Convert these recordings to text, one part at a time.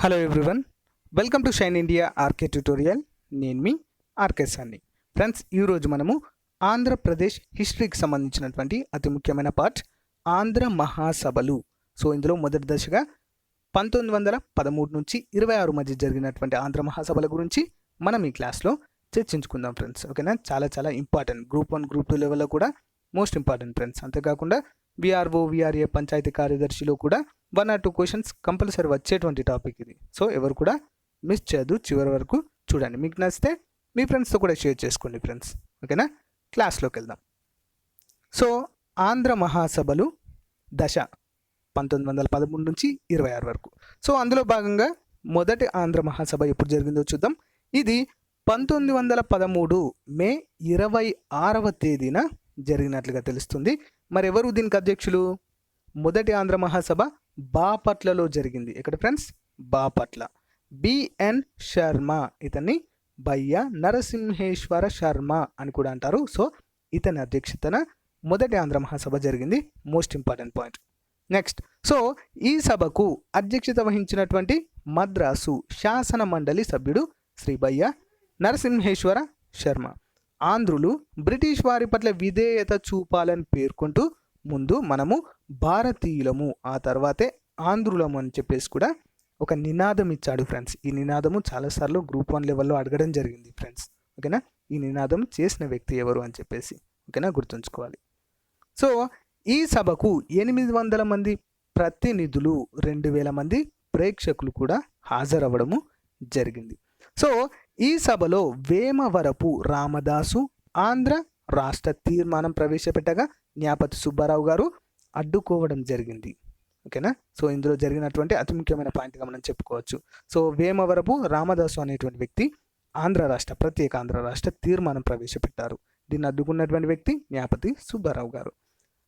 Hello everyone welcome to shine India R K tutorial నేను మీ RK సన్ని friends ఈరోజు మనము ఆంధ్రప్రదేశ్ హిస్టరీకి సంబంధించినటువంటి అతి ముఖ్యమైన పార్ట్ ఆంధ్ర మహాసభలు. సో ఇందులో మొదటి దశగా పంతొమ్మిది వందల పదమూడు నుంచి ఇరవై ఆరు మధ్య జరిగినటువంటి ఆంధ్ర మహాసభల గురించి మనం ఈ క్లాస్లో చర్చించుకుందాం ఫ్రెండ్స్ ఓకేనా చాలా చాలా important group one group two లెవెల్లో కూడా మోస్ట్ ఇంపార్టెంట్ ఫ్రెండ్స్ అంతేకాకుండా విఆర్ఓ విఆర్ఏ పంచాయతీ కార్యదర్శిలో కూడా one or two questions compulsory వచ్చేటువంటి టాపిక్ ఇది. సో ఎవరు కూడా మిస్ చేయదు చివరి వరకు చూడండి. మీకు నచ్చితే మీ ఫ్రెండ్స్తో కూడా షేర్ చేసుకోండి ఫ్రెండ్స్ ఓకేనా క్లాస్లోకి వెళ్దాం. సో ఆంధ్ర మహాసభలు దశ పంతొమ్మిది వందల పదమూడు నుంచి ఇరవై ఆరు వరకు. సో అందులో భాగంగా మొదటి ఆంధ్ర మహాసభ ఎప్పుడు జరిగిందో చూద్దాం. ఇది పంతొమ్మిది వందల పదమూడు మే ఇరవై ఆరవ తేదీన జరిగినట్లుగా తెలుస్తుంది. మరెవరు దీనికి అధ్యక్షులు? మొదటి ఆంధ్ర మహాసభ బాపట్లలో జరిగింది. ఎక్కడ ఫ్రెండ్స్? బాపట్ల బిఎన్ శర్మ. ఇతన్ని బయ్య నరసింహేశ్వర శర్మ అని కూడా అంటారు. సో ఇతని అధ్యక్షతన మొదటి ఆంధ్ర మహాసభ జరిగింది. Most important point. Next. So ఈ సభకు అధ్యక్షత వహించినటువంటి మద్రాసు శాసన మండలి సభ్యుడు శ్రీ బయ్య నరసింహేశ్వర శర్మ. ఆంధ్రులు బ్రిటిష్ వారి పట్ల విధేయత చూపాలని పేర్కొంటూ ముందు మనము భారతీయులము ఆ తర్వాతే ఆంధ్రులము అని చెప్పేసి కూడా ఒక నినాదం ఇచ్చాడు ఫ్రెండ్స్. ఈ నినాదము చాలాసార్లు గ్రూప్ వన్ లెవెల్లో అడగడం జరిగింది ఫ్రెండ్స్. ఓకేనా? ఈ నినాదం చేసిన వ్యక్తి ఎవరు అని చెప్పేసి ఓకేనా? గుర్తుంచుకోవాలి. సో ఈ సభకు ఎనిమిది వందల మంది ప్రతినిధులు రెండు వేల మంది ప్రేక్షకులు కూడా హాజరవ్వడము జరిగింది. సో ఈ సభలో వేమవరపు రామదాసు ఆంధ్ర రాష్ట్ర తీర్మానం ప్రవేశపెట్టగా న్యాపతి సుబ్బారావు గారు అడ్డుకోవడం జరిగింది. ఓకేనా? సో ఇందులో జరిగినటువంటి అతి ముఖ్యమైన పాయింట్గా మనం చెప్పుకోవచ్చు. సో వేమవరపు రామదాసు అనేటువంటి వ్యక్తి ఆంధ్ర రాష్ట్ర ప్రత్యేక ఆంధ్ర రాష్ట్ర తీర్మానం ప్రవేశపెట్టారు. దీన్ని అడ్డుకున్నటువంటి వ్యక్తి న్యాపతి సుబ్బారావు గారు.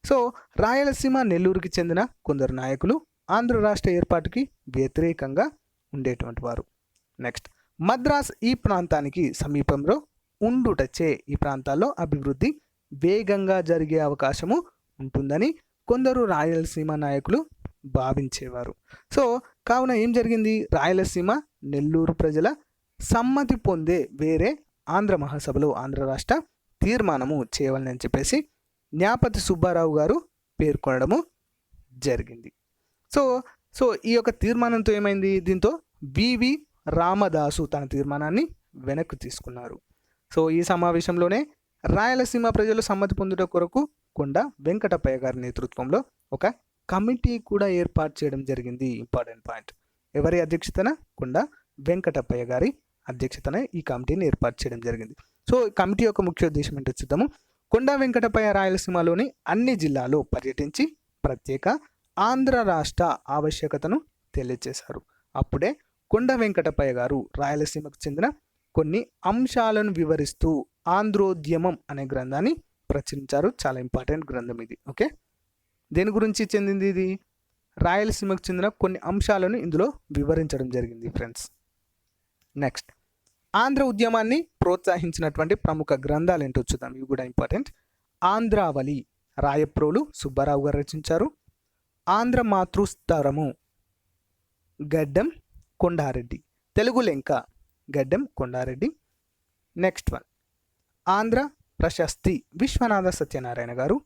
సో రాయలసీమ నెల్లూరుకి చెందిన కొందరు నాయకులు ఆంధ్ర రాష్ట్ర ఏర్పాటుకి వ్యతిరేకంగా ఉండేటువంటి వారు. నెక్స్ట్ మద్రాస్ ఈ ప్రాంతానికి సమీపంలో ఉండుటచే ఈ ప్రాంతాల్లో అభివృద్ధి వేగంగా జరిగే అవకాశము ఉంటుందని కొందరు రాయలసీమ నాయకులు భావించేవారు. సో కావున ఏం జరిగింది? రాయలసీమ నెల్లూరు ప్రజల సమ్మతి పొందే వేరే ఆంధ్ర మహాసభలో ఆంధ్ర రాష్ట్ర తీర్మానము చేయవాలని చెప్పేసి న్యాపతి సుబ్బారావు గారు పేర్కొనడము జరిగింది. సో సో ఈ యొక్క తీర్మానంతో ఏమైంది? దీంతో వివి రామదాసు తన తీర్మానాన్ని వెనక్కి తీసుకున్నారు. సో ఈ సమావేశంలోనే రాయలసీమ ప్రజలు సమ్మతి పొందుట కొరకు కొండ వెంకటప్పయ్య గారి నేతృత్వంలో ఒక కమిటీ కూడా ఏర్పాటు చేయడం జరిగింది. Important point. ఎవరి అధ్యక్షతన కొండ వెంకటప్పయ్య గారి అధ్యక్షతన ఈ కమిటీని ఏర్పాటు చేయడం జరిగింది. సో ఈ కమిటీ యొక్క ముఖ్య ఉద్దేశం ఏంటో చూద్దాము. కొండ వెంకటపయ్య రాయలసీమలోని అన్ని జిల్లాలో పర్యటించి ప్రత్యేక ఆంధ్ర రాష్ట్ర ఆవశ్యకతను తెలియజేశారు. అప్పుడే కొండ వెంకటపయ్య గారు రాయలసీమకు చెందిన కొన్ని అంశాలను వివరిస్తూ ఆంధ్రోద్యమం అనే గ్రంథాన్ని ప్రచురించారు. చాలా ఇంపార్టెంట్ గ్రంథం ఇది. ఓకే? దేని గురించి చెందింది ఇది? రాయలసీమకు చెందిన కొన్ని అంశాలను ఇందులో వివరించడం జరిగింది ఫ్రెండ్స్. నెక్స్ట్. ఆంధ్ర ఉద్యమాన్ని ప్రోత్సహించినటువంటి ప్రముఖ గ్రంథాలు ఏంటో చూద్దాం. ఇవి కూడా ఇంపార్టెంట్. ఆంధ్రావళి రాయప్రోలు సుబ్బారావు గారు రచించారు. ఆంధ్ర మాతృస్తరము గడ్డం కొండారెడ్డి. తెలుగు లెంక గడ్డం కొండారెడ్డి. Next one. ఆంధ్ర ప్రశస్తి విశ్వనాథ సత్యనారాయణ గారు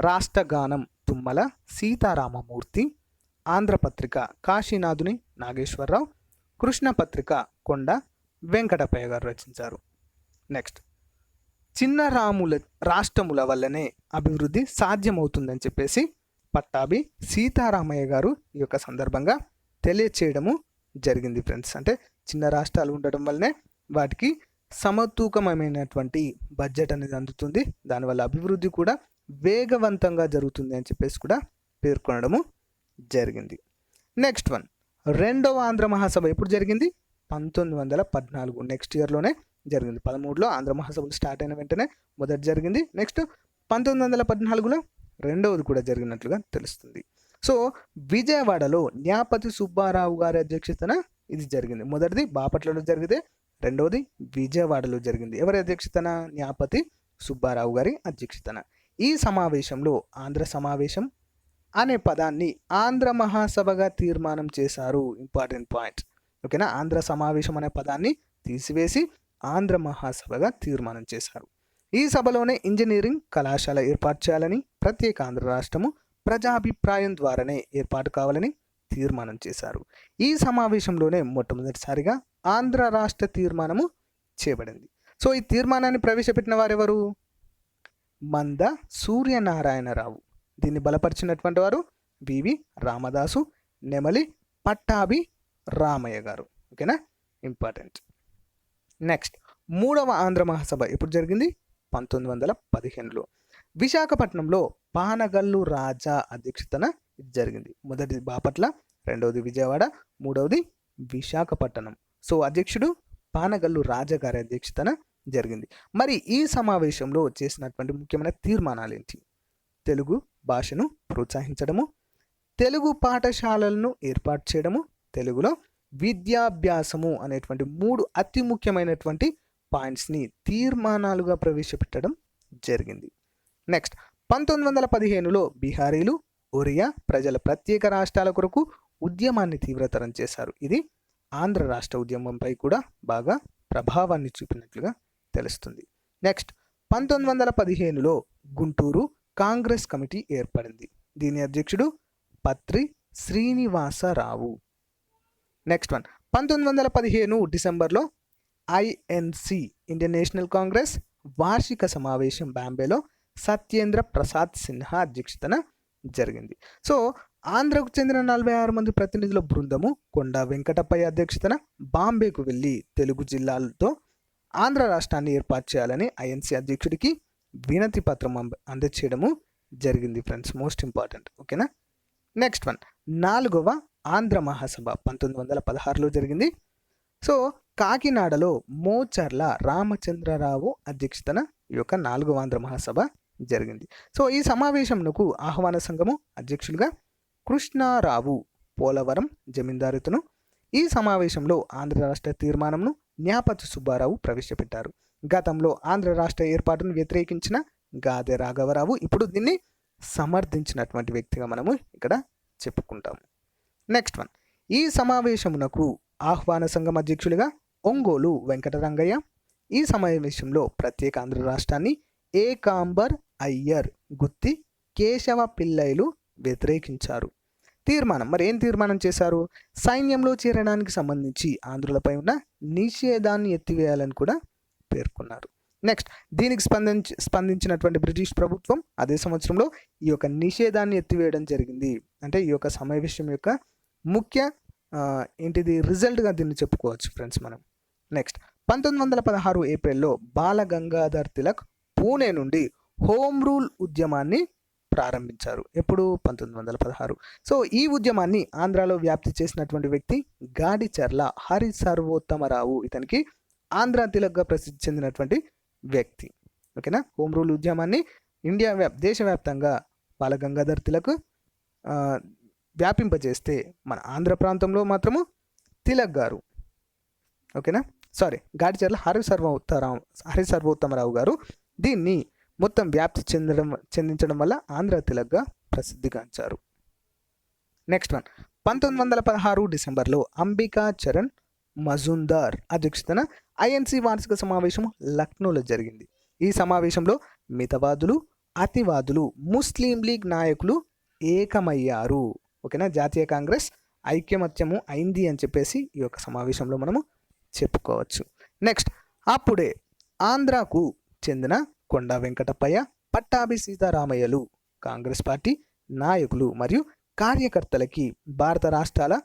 రాష్ట్రగానం తుమ్మల సీతారామమూర్తి ఆంధ్రపత్రిక కాశీనాథుని నాగేశ్వరరావు కృష్ణపత్రిక కొండ వెంకటపయ్య గారు రచించారు. నెక్స్ట్. చిన్న రాముల రాష్ట్రముల వల్లనే అభివృద్ధి సాధ్యమవుతుందని చెప్పేసి పట్టాభి సీతారామయ్య గారు ఈ యొక్క సందర్భంగా తెలియచేయడము జరిగింది ఫ్రెండ్స్. అంటే చిన్న రాష్ట్రాలు ఉండడం వల్లనే వాటికి సమతూకమైనటువంటి బడ్జెట్ అనేది అందుతుంది. దానివల్ల అభివృద్ధి కూడా వేగవంతంగా జరుగుతుంది అని చెప్పేసి కూడా పేర్కొనడము జరిగింది. నెక్స్ట్ వన్ రెండవ ఆంధ్ర మహాసభ ఎప్పుడు జరిగింది? పంతొమ్మిది వందల పద్నాలుగు. నెక్స్ట్ ఇయర్లోనే జరిగింది. పదమూడులో ఆంధ్ర మహాసభలు స్టార్ట్ అయిన వెంటనే మొదటి జరిగింది. నెక్స్ట్ పంతొమ్మిది వందల పద్నాలుగులో రెండవది కూడా జరిగినట్లుగా తెలుస్తుంది. సో విజయవాడలో న్యాపతి సుబ్బారావు గారి అధ్యక్షతన ఇది జరిగింది. మొదటిది బాపట్లలో జరిగితే రెండవది విజయవాడలో జరిగింది. ఎవరి అధ్యక్షతన? న్యాపతి సుబ్బారావు గారి అధ్యక్షతన. ఈ సమావేశంలో ఆంధ్ర సమావేశం అనే పదాన్ని ఆంధ్ర మహాసభగా తీర్మానం చేశారు. Important point. ఓకేనా? ఆంధ్ర సమావేశం అనే పదాన్ని తీసివేసి ఆంధ్ర మహాసభగా తీర్మానం చేశారు. ఈ సభలోనే ఇంజనీరింగ్ కళాశాల ఏర్పాటు చేయాలని ప్రత్యేక ఆంధ్ర రాష్ట్రము ప్రజాభిప్రాయం ద్వారానే ఏర్పాటు కావాలని తీర్మానం చేశారు. ఈ సమావేశంలోనే మొట్టమొదటిసారిగా ఆంధ్ర రాష్ట్ర తీర్మానము చేయబడింది. సో ఈ తీర్మానాన్ని ప్రవేశపెట్టిన వారెవరు? మంద సూర్యనారాయణరావు. దీన్ని బలపరిచినటువంటి వారు వివి రామదాసు నెమలి పట్టాభి రామయ్య గారు. ఓకేనా? ఇంపార్టెంట్. నెక్స్ట్ మూడవ ఆంధ్ర మహాసభ ఎప్పుడు జరిగింది? పంతొమ్మిది వందల పదిహేనులో. విశాఖపట్నంలో పానగల్లు రాజా అధ్యక్షతన ఇది జరిగింది. మొదటిది బాపట్ల రెండవది విజయవాడ మూడవది విశాఖపట్నం. సో అధ్యక్షుడు పానగల్లు రాజగారి అధ్యక్షతన జరిగింది. మరి ఈ సమావేశంలో చేసినటువంటి ముఖ్యమైన తీర్మానాలు ఏంటి తెలుగు భాషను ప్రోత్సహించడము తెలుగు పాఠశాలలను ఏర్పాటు చేయడము తెలుగులో విద్యాభ్యాసము అనేటువంటి మూడు అతి ముఖ్యమైనటువంటి పాయింట్స్ని తీర్మానాలుగా ప్రవేశపెట్టడం జరిగింది. నెక్స్ట్ పంతొమ్మిది వందల పదిహేనులో బీహారీలు ఒరియా ప్రజల ప్రత్యేక రాష్ట్రాల కొరకు ఉద్యమాన్ని తీవ్రతరం చేశారు. ఇది ఆంధ్ర రాష్ట్ర ఉద్యమంపై కూడా బాగా ప్రభావాన్ని చూపినట్లుగా తెలుస్తుంది. నెక్స్ట్ పంతొమ్మిది వందల పదిహేనులో గుంటూరు కాంగ్రెస్ కమిటీ ఏర్పడింది. దీని అధ్యక్షుడు పత్రి శ్రీనివాసరావు. నెక్స్ట్ వన్ పంతొమ్మిది వందల పదిహేను డిసెంబర్లో ఐఎన్సి ఇండియన్ నేషనల్ కాంగ్రెస్ వార్షిక సమావేశం బాంబేలో సత్యేంద్ర ప్రసాద్ సిన్హా అధ్యక్షతన జరిగింది. సో ఆంధ్రకు చెందిన నలభై ఆరు మంది ప్రతినిధుల బృందము కొండ వెంకటప్పయ్య అధ్యక్షతన బాంబేకు వెళ్ళి తెలుగు జిల్లాలతో ఆంధ్ర రాష్ట్రాన్ని ఏర్పాటు చేయాలని ఐఎన్సీ అధ్యక్షుడికి వినతి పత్రం అందచేయడము జరిగింది ఫ్రెండ్స్. Most important. ఓకేనా? Next one. నాలుగవ ఆంధ్ర మహాసభ పంతొమ్మిది వందల పదహారులో జరిగింది. సో కాకినాడలో మోచర్ల రామచంద్రరావు అధ్యక్షతన ఈ యొక్క నాలుగవ ఆంధ్ర మహాసభ జరిగింది. సో ఈ సమావేశంకు ఆహ్వాన సంఘము అధ్యక్షులుగా కృష్ణారావు పోలవరం జమీందారుతును ఈ సమావేశంలో ఆంధ్ర రాష్ట్ర తీర్మానంను న్యాపతి సుబ్బారావు ప్రవేశపెట్టారు. గతంలో ఆంధ్ర రాష్ట్ర ఏర్పాటును వ్యతిరేకించిన గాదె రాఘవరావు ఇప్పుడు దీన్ని సమర్థించినటువంటి వ్యక్తిగా మనము ఇక్కడ చెప్పుకుంటాము నెక్స్ట్ వన్. ఈ సమావేశమునకు ఆహ్వాన సంఘం అధ్యక్షులుగా ఒంగోలు వెంకటరంగయ్య ఈ సమావేశంలో ప్రత్యేక ఆంధ్ర రాష్ట్రాన్ని ఏకాంబర్ అయ్యర్ గుత్తి కేశవ పిల్లైలు వ్యతిరేకించారు. తీర్మానం. మరి ఏం తీర్మానం చేశారు? సైన్యంలో చేరడానికి సంబంధించి ఆంధ్రులపై ఉన్న నిషేధాన్ని ఎత్తివేయాలని కూడా పేర్కొన్నారు. నెక్స్ట్ దీనికి స్పందించి స్పందించినటువంటి బ్రిటిష్ ప్రభుత్వం అదే సంవత్సరంలో ఈ యొక్క నిషేధాన్ని ఎత్తివేయడం జరిగింది. అంటే ఈ యొక్క సమావేశం యొక్క ముఖ్య ఏంటిది రిజల్ట్గా దీన్ని చెప్పుకోవచ్చు ఫ్రెండ్స్ మనం. నెక్స్ట్ పంతొమ్మిది వందల పదహారు ఏప్రిల్లో బాల గంగాధర్ తిలక్ పూణే నుండి హోమ్ రూల్ ఉద్యమాన్ని ప్రారంభించారు. ఎప్పుడు? పంతొమ్మిది వందల పదహారు. సో ఈ ఉద్యమాన్ని ఆంధ్రాలో వ్యాప్తి చేసినటువంటి వ్యక్తి గాడిచర్ల హరి సర్వోత్తమరావు ఇతనికి ఆంధ్ర తిలక్గా ప్రసిద్ధి చెందినటువంటి వ్యక్తి. ఓకేనా? హోమ్ రూల్ ఉద్యమాన్ని ఇండియా వ్యాప్ దేశవ్యాప్తంగా బాల గంగాధర్ తిలక్ వ్యాపింపజేస్తే మన ఆంధ్ర ప్రాంతంలో మాత్రము తిలక్ గారు. ఓకేనా? సారీ గాడిచర్ల హరి సర్వోత్తరావు హరి సర్వోత్తమరావు గారు దీన్ని మొత్తం వ్యాప్తి చెందడం చెందించడం వల్ల ఆంధ్ర తిలక్గా ప్రసిద్ధిగాంచారు. నెక్స్ట్ వన్ పంతొమ్మిది వందల పదహారు డిసెంబర్లో అంబికా చరణ్ మజుందార్ అధ్యక్షతన ఐఎన్సి వార్షిక సమావేశం లక్నోలో జరిగింది. ఈ సమావేశంలో మితవాదులు అతివాదులు ముస్లిం లీగ్ నాయకులు ఏకమయ్యారు. ఓకేనా? జాతీయ కాంగ్రెస్ ఐక్యమత్యము అయింది అని చెప్పేసి ఈ యొక్క సమావేశంలో మనము చెప్పుకోవచ్చు. నెక్స్ట్ అప్పుడే ఆంధ్రాకు చెందిన కొండా వెంకటప్పయ్య పట్టాభి సీతారామయ్యలు కాంగ్రెస్ పార్టీ నాయకులు మరియు కార్యకర్తలకి భారత రాష్ట్రాల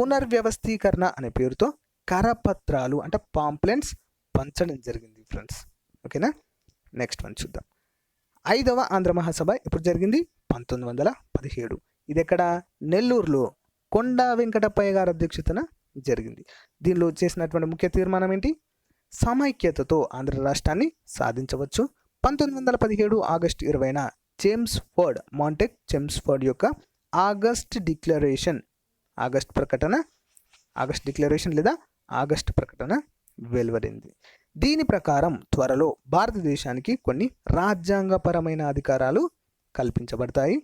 పునర్వ్యవస్థీకరణ అనే పేరుతో కరపత్రాలు అంటే పాంప్లెంట్స్ పంచడం జరిగింది ఫ్రెండ్స్. ఓకేనా? నెక్స్ట్ వన్ చూద్దాం. ఐదవ ఆంధ్ర మహాసభ ఎప్పుడు జరిగింది? పంతొమ్మిది వందల పదిహేడు. ఇది ఎక్కడ నెల్లూరులో కొండా వెంకటప్పయ్య గారి అధ్యక్షతన జరిగింది. దీనిలో చేసినటువంటి ముఖ్య తీర్మానం ఏంటి? సమైక్యతతో ఆంధ్ర రాష్ట్రాన్ని సాధించవచ్చు. పంతొమ్మిది వందల పదిహేడు ఆగస్టు ఇరవైన Chelmsford Montagu Chelmsford యొక్క ఆగస్ట్ డిక్లరేషన్ ఆగస్ట్ ప్రకటన ఆగస్ట్ డిక్లరేషన్ లేదా ఆగస్ట్ ప్రకటన వెలువడింది. దీని ప్రకారం త్వరలో భారతదేశానికి కొన్ని రాజ్యాంగపరమైన అధికారాలు కల్పించబడతాయి.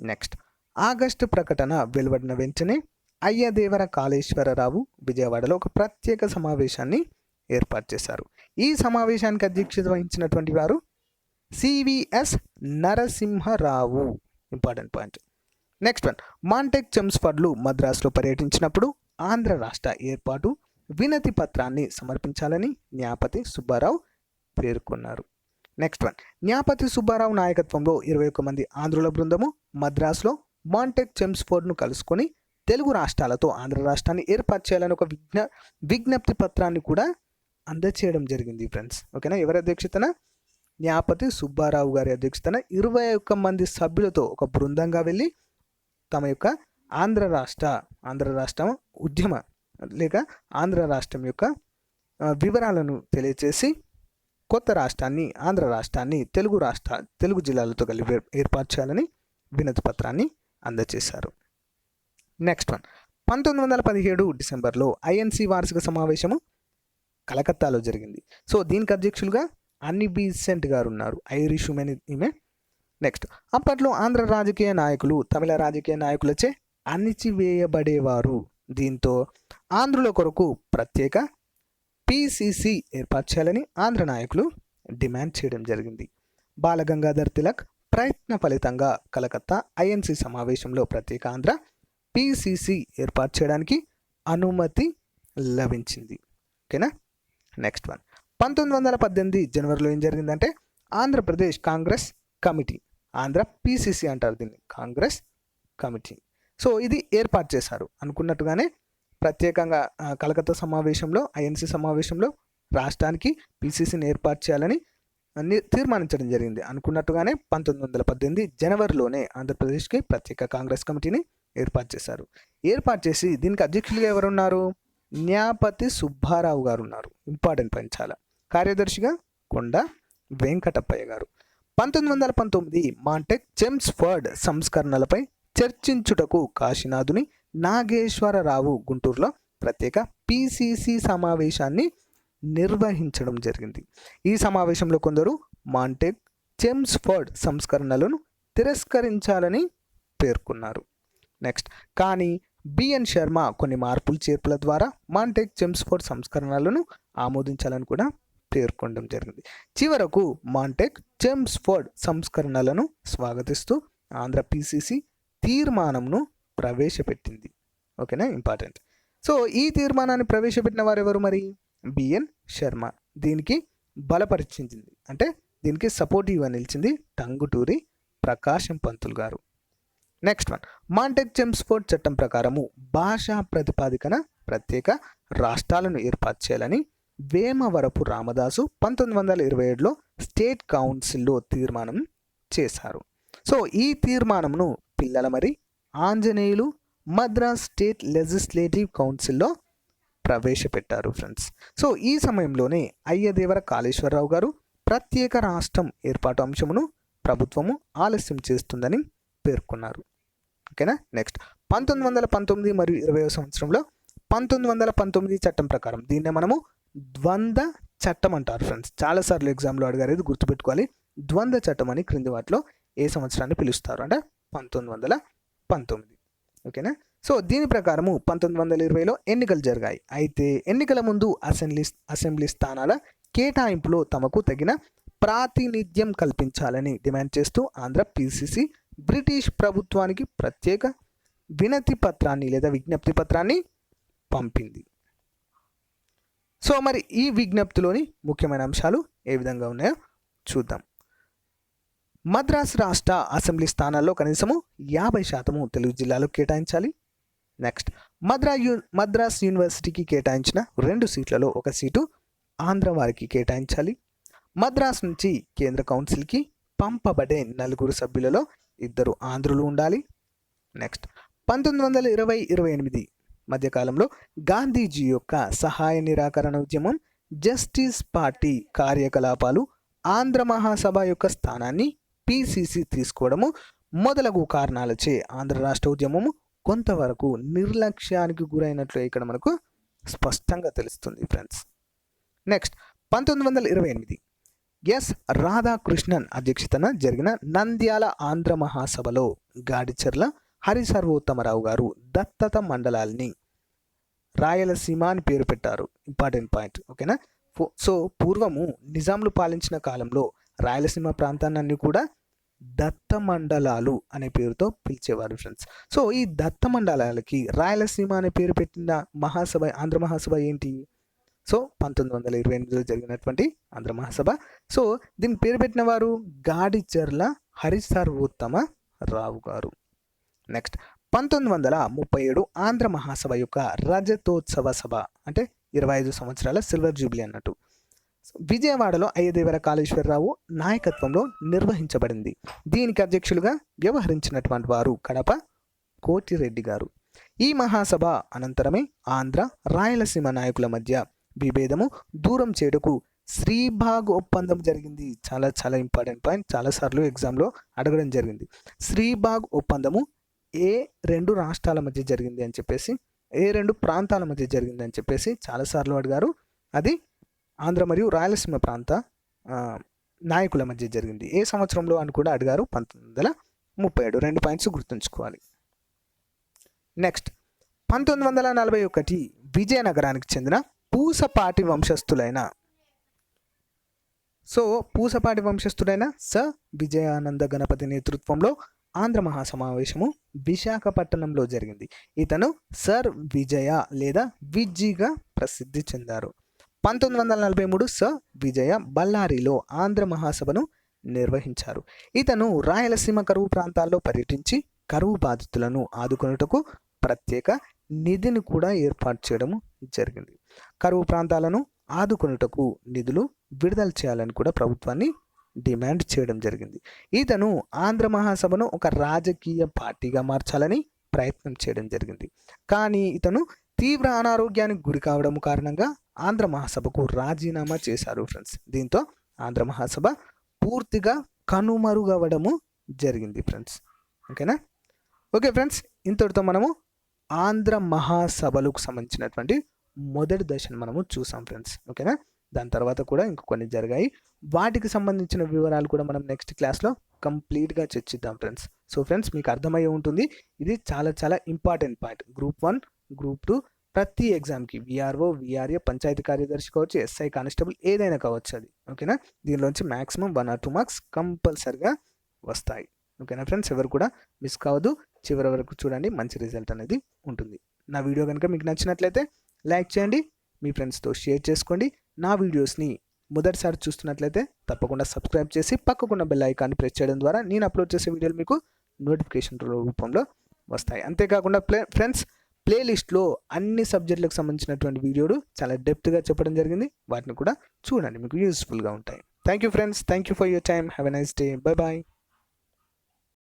నెక్స్ట్ ఆగస్టు ప్రకటన వెలువడిన వెంటనే అయ్యదేవర కాళేశ్వరరావు విజయవాడలో ఒక ప్రత్యేక సమావేశాన్ని ఏర్పాటు చేశారు. ఈ సమావేశానికి అధ్యక్షత వహించినటువంటి వారు CVS Narasimharao. Important point next one Montagu చెమ్స్ఫర్డ్లు మద్రాసులో పర్యటించినప్పుడు ఆంధ్ర రాష్ట్ర ఏర్పాటు వినతి పత్రాన్ని సమర్పించాలని న్యాపతి సుబ్బారావు పేర్కొన్నారు. నెక్స్ట్ వన్ న్యాపతి సుబ్బారావు నాయకత్వంలో ఇరవై ఒక్క మంది ఆంధ్రుల బృందము మద్రాసులో మాంటెక్ చెమ్స్ఫోర్డ్ను కలుసుకొని తెలుగు రాష్ట్రాలతో ఆంధ్ర రాష్ట్రాన్ని ఏర్పాటు చేయాలని ఒక విజ్ఞ విజ్ఞప్తి పత్రాన్ని కూడా అందచేయడం జరిగింది ఫ్రెండ్స్ ఓకేనా ఎవరి అధ్యక్షతన? న్యాపతి సుబ్బారావు గారి అధ్యక్షతన ఇరవై ఒక్క మంది సభ్యులతో ఒక బృందంగా వెళ్ళి తమ యొక్క ఆంధ్ర రాష్ట్ర ఆంధ్ర రాష్ట్రం ఉద్యమ లేక ఆంధ్ర రాష్ట్రం యొక్క వివరాలను తెలియచేసి కొత్త రాష్ట్రాన్ని ఆంధ్ర రాష్ట్రాన్ని తెలుగు రాష్ట్ర తెలుగు జిల్లాలతో కలిపి ఏర్పాటు చేయాలని వినతి పత్రాన్ని అందజేశారు నెక్స్ట్ వన్. పంతొమ్మిది వందల పదిహేడు డిసెంబర్లో ఐఎన్సి వార్షిక సమావేశము కలకత్తాలో జరిగింది. సో దీనికి అధ్యక్షులుగా అన్ని బీసెంట్ గారు ఉన్నారు ఐరిష్ ఉమెన్ ఈమె నెక్స్ట్. అప్పట్లో ఆంధ్ర రాజకీయ నాయకులు తమిళ రాజకీయ నాయకులచే అణిచివేయబడేవారు. దీంతో ఆంధ్రుల కొరకు ప్రత్యేక పిసిసి ఏర్పాటు చేయాలని ఆంధ్ర నాయకులు డిమాండ్ చేయడం జరిగింది. బాలగంగాధర్ తిలక్ ప్రయత్న ఫలితంగా కలకత్తా ఐఎన్సి సమావేశంలో ప్రత్యేక ఆంధ్ర పిసిసి ఏర్పాటు చేయడానికి అనుమతి లభించింది. ఓకేనా? Next one. పంతొమ్మిది వందల పద్దెనిమిది జనవరిలో ఏం జరిగిందంటే ఆంధ్రప్రదేశ్ కాంగ్రెస్ కమిటీ ఆంధ్ర పిసిసి అంటారు దీన్ని కాంగ్రెస్ కమిటీ. సో ఇది ఏర్పాటు చేశారు. అనుకున్నట్టుగానే ప్రత్యేకంగా కలకత్తా సమావేశంలో ఐఎన్సి సమావేశంలో రాష్ట్రానికి పిసిసిని ఏర్పాటు చేయాలని తీర్మానించడం జరిగింది. అనుకున్నట్టుగానే పంతొమ్మిది వందల పద్దెనిమిది జనవరిలోనే ఆంధ్రప్రదేశ్కి ప్రత్యేక కాంగ్రెస్ కమిటీని ఏర్పాటు చేశారు. ఏర్పాటు చేసి దీనికి అధ్యక్షులుగా ఎవరున్నారు? న్యాపతి సుబ్బారావు గారు ఉన్నారు. ఇంపార్టెంట్ పాయింట్ చాలా. కార్యదర్శిగా కొండ వెంకటప్పయ్య గారు. పంతొమ్మిది వందల పంతొమ్మిది మాంటెక్ చెమ్స్ఫర్డ్ సంస్కరణలపై చర్చించుటకు కాశీనాథుని నాగేశ్వరరావు గుంటూరులో ప్రత్యేక పిసిసి సమావేశాన్ని నిర్వహించడం జరిగింది. ఈ సమావేశంలో కొందరు మాంటెక్ చెమ్స్ఫర్డ్ సంస్కరణలను తిరస్కరించాలని పేర్కొన్నారు. నెక్స్ట్ కానీ బిఎన్ శర్మ కొన్ని మార్పులు చేర్పుల ద్వారా మాంటెక్ చెమ్స్ఫోర్డ్ సంస్కరణలను ఆమోదించాలని కూడా పేర్కొనడం జరిగింది. చివరకు మాంటెక్ చెమ్స్ఫోర్డ్ సంస్కరణలను స్వాగతిస్తూ ఆంధ్ర పిసిసి తీర్మానంను ప్రవేశపెట్టింది. ఓకేనా? ఇంపార్టెంట్. సో ఈ తీర్మానాన్ని ప్రవేశపెట్టిన వారు ఎవరు మరి? B N Sharma. దీనికి బలపరిచింది. అంటే దీనికి సపోర్టివ్గా నిలిచింది టంగుటూరి ప్రకాశం పంతులు గారు. Next one. మాంటెక్ చెమ్స్ఫోర్డ్ చట్టం ప్రకారము భాషా ప్రతిపాదికన ప్రత్యేక రాష్ట్రాలను ఏర్పాటు చేయాలని వేమవరపు రామదాసు పంతొమ్మిది వందల ఇరవై ఏడులో స్టేట్ కౌన్సిల్లో తీర్మానం చేశారు. సో ఈ తీర్మానంను పిల్లల మరి ఆంజనేయులు మద్రాస్ స్టేట్ లెజిస్లేటివ్ కౌన్సిల్లో ప్రవేశపెట్టారు ఫ్రెండ్స్. సో ఈ సమయంలోనే అయ్యదేవర కాళేశ్వరరావు గారు ప్రత్యేక రాష్ట్రం ఏర్పాటు అంశమును ప్రభుత్వము ఆలస్యం చేస్తుందని పేర్కొన్నారు. ఓకేనా? నెక్స్ట్. పంతొమ్మిది వందల పంతొమ్మిది మరియు ఇరవై సంవత్సరంలో పంతొమ్మిది వందల పంతొమ్మిది చట్టం ప్రకారం దీన్నే మనము ద్వంద్వ చట్టం అంటారు ఫ్రెండ్స్ చాలాసార్లు ఎగ్జామ్లో అడిగారు ఇది గుర్తుపెట్టుకోవాలి. ద్వంద్వ చట్టం అని క్రింది వాటిలో ఏ సంవత్సరాన్ని పిలుస్తారు అంటే పంతొమ్మిది వందల పంతొమ్మిది. ఓకేనా సో దీని ప్రకారము పంతొమ్మిది వందల ఇరవైలో ఎన్నికలు జరిగాయి. అయితే ఎన్నికల ముందు అసెంబ్లీ అసెంబ్లీ స్థానాల కేటాయింపులో తమకు తగిన ప్రాతినిధ్యం కల్పించాలని డిమాండ్ చేస్తూ ఆంధ్ర పిసిసి బ్రిటిష్ ప్రభుత్వానికి ప్రత్యేక వినతి పత్రాన్ని లేదా విజ్ఞప్తి పత్రాన్ని పంపింది. సో మరి ఈ విజ్ఞప్తిలోని ముఖ్యమైన అంశాలు ఏ విధంగా ఉన్నాయో చూద్దాం. మద్రాస్ రాష్ట్ర అసెంబ్లీ స్థానాల్లో కనీసము యాభై శాతము తెలుగు జిల్లాలో కేటాయించాలి. నెక్స్ట్ మద్రా యూ మద్రాస్ యూనివర్సిటీకి కేటాయించిన రెండు సీట్లలో ఒక సీటు ఆంధ్ర వారికి కేటాయించాలి. మద్రాస్ నుంచి కేంద్ర కౌన్సిల్కి పంపబడే నలుగురు సభ్యులలో ఇద్దరు ఆంధ్రులు ఉండాలి. నెక్స్ట్ పంతొమ్మిది వందల ఇరవై ఇరవై ఎనిమిది మధ్యకాలంలో గాంధీజీ యొక్క సహాయ నిరాకరణ ఉద్యమం జస్టిస్ పార్టీ కార్యకలాపాలు ఆంధ్ర మహాసభ యొక్క స్థానాన్ని పిసిసి తీసుకోవడము మొదలగు కారణాలచే ఆంధ్ర రాష్ట్ర ఉద్యమము కొంతవరకు నిర్లక్ష్యానికి గురైనట్లు ఇక్కడ మనకు స్పష్టంగా తెలుస్తుంది ఫ్రెండ్స్. నెక్స్ట్ పంతొమ్మిది వందల ఇరవై ఎనిమిది ఎస్ రాధాకృష్ణన్ అధ్యక్షతన జరిగిన నంద్యాల ఆంధ్ర మహాసభలో గాడిచెర్ల హరిసర్వోత్తమరావు గారు దత్తత మండలాల్ని రాయలసీమ అని పేరు పెట్టారు. ఇంపార్టెంట్ పాయింట్ ఓకేనా ఫో- సో పూర్వము నిజాంలు పాలించిన కాలంలో రాయలసీమ ప్రాంతాన్ని కూడా దత్త మండలాలు అనే పేరుతో పిలిచేవారు ఫ్రెండ్స్ సో ఈ దత్త మండలాలకి రాయలసీమ అనే పేరు పెట్టిన మహాసభ ఆంధ్ర మహాసభ ఏంటి? సో పంతొమ్మిది వందల ఇరవై ఎనిమిదిలో జరిగినటువంటి ఆంధ్ర మహాసభ. సో దీని పేరు పెట్టిన వారు గాడిచర్ల హరిసర్వోత్తమ రావు గారు. నెక్స్ట్ పంతొమ్మిది వందల ముప్పై ఏడు ఆంధ్ర మహాసభ యొక్క రజతోత్సవ సభ అంటే ఇరవై ఐదు సంవత్సరాల సిల్వర్ జూబ్లీ అన్నట్టు. విజయవాడలో అయ్యదేవర కాళేశ్వరరావు నాయకత్వంలో నిర్వహించబడింది. దీనికి అధ్యక్షులుగా వ్యవహరించినటువంటి వారు కడప కోటిరెడ్డి గారు. ఈ మహాసభ అనంతరమే ఆంధ్ర రాయలసీమ నాయకుల మధ్య విభేదము దూరం చేయుటకు శ్రీభాగ్ ఒప్పందం జరిగింది. చాలా చాలా ఇంపార్టెంట్ పాయింట్. చాలాసార్లు ఎగ్జామ్లో అడగడం జరిగింది. శ్రీభాగ్ ఒప్పందము ఏ రెండు రాష్ట్రాల మధ్య జరిగింది అని చెప్పేసి ఏ రెండు ప్రాంతాల మధ్య జరిగింది అని చెప్పేసి చాలాసార్లు అడిగారు. అది ఆంధ్ర మరియు రాయలసీమ ప్రాంత నాయకుల మధ్య జరిగింది. ఏ సంవత్సరంలో అని కూడా అడిగారు పంతొమ్మిది వందల ముప్పై ఏడు. రెండు పాయింట్స్ గుర్తుంచుకోవాలి. నెక్స్ట్ పంతొమ్మిది వందల నలభై ఒకటి విజయనగరానికి చెందిన పూసపాటి వంశస్థులైన సో పూసపాటి వంశస్థుడైన స. విజయానంద గణపతి నేతృత్వంలో ఆంధ్ర మహాసమావేశము విశాఖపట్నంలో జరిగింది. ఇతను సర్ విజయ లేదా విజ్జిగా ప్రసిద్ధి చెందారు. పంతొమ్మిది వందల నలభై మూడు సర్ విజయ బళ్ళారిలో ఆంధ్ర మహాసభను నిర్వహించారు. ఇతను రాయలసీమ కరువు ప్రాంతాల్లో పర్యటించి కరువు బాధితులను ఆదుకొనుటకు ప్రత్యేక నిధిని కూడా ఏర్పాటు చేయడం జరిగింది. కరువు ప్రాంతాలను ఆదుకొనుటకు నిధులు విడుదల చేయాలని కూడా ప్రభుత్వాన్ని డిమాండ్ చేయడం జరిగింది. ఇతను ఆంధ్ర మహాసభను ఒక రాజకీయ పార్టీగా మార్చాలని ప్రయత్నం చేయడం జరిగింది. కానీ ఇతను తీవ్ర అనారోగ్యానికి గురి కావడం కారణంగా ఆంధ్ర మహాసభకు రాజీనామా చేశారు ఫ్రెండ్స్. దీంతో ఆంధ్ర మహాసభ పూర్తిగా కనుమరుగవడము జరిగింది ఫ్రెండ్స్. ఓకేనా? ఓకే ఫ్రెండ్స్ ఇంతటితో మనము ఆంధ్ర మహాసభలకు సంబంధించినటువంటి మొదటి దశను మనము చూసాం ఫ్రెండ్స్. ఓకేనా? దాని తర్వాత కూడా ఇంక కొన్ని జరిగాయి. వాటికి సంబంధించిన వివరాలు కూడా మనం నెక్స్ట్ క్లాస్లో కంప్లీట్గా చర్చిద్దాం ఫ్రెండ్స్ సో ఫ్రెండ్స్ మీకు అర్థమయ్యే ఉంటుంది. ఇది చాలా చాలా important point group one group two ప్రతి ఎగ్జామ్కి విఆర్ఓ విఆర్ఏ పంచాయతీ కార్యదర్శి కావచ్చు ఎస్ఐ కానిస్టేబుల్ ఏదైనా కావచ్చు అది. ఓకేనా దీనిలోంచి maximum one or two marks కంపల్సరిగా వస్తాయి. ఓకేనా ఫ్రెండ్స్ ఎవరు కూడా మిస్ కావద్దు. చివరి వరకు చూడండి మంచి రిజల్ట్ అనేది ఉంటుంది. నా వీడియో కనుక మీకు నచ్చినట్లయితే లైక్ చేయండి. మీ ఫ్రెండ్స్తో షేర్ చేసుకోండి. నా వీడియోస్ని మొదటిసారి చూస్తున్నట్లయితే తప్పకుండా సబ్స్క్రైబ్ చేసి పక్కకున్న బెల్ ఐకాన్ని ప్రెస్ చేయడం ద్వారా నేను అప్లోడ్ చేసే వీడియోలు మీకు నోటిఫికేషన్ రూపంలో వస్తాయి. అంతేకాకుండా ప్లే ఫ్రెండ్స్ ప్లేలిస్ట్లో అన్ని సబ్జెక్టులకు సంబంధించినటువంటి వీడియోలు చాలా డెప్త్గా చెప్పడం జరిగింది. వాటిని కూడా చూడండి మీకు యూస్ఫుల్గా ఉంటాయి. Thank you friends thank you for your time have a nice day bye bye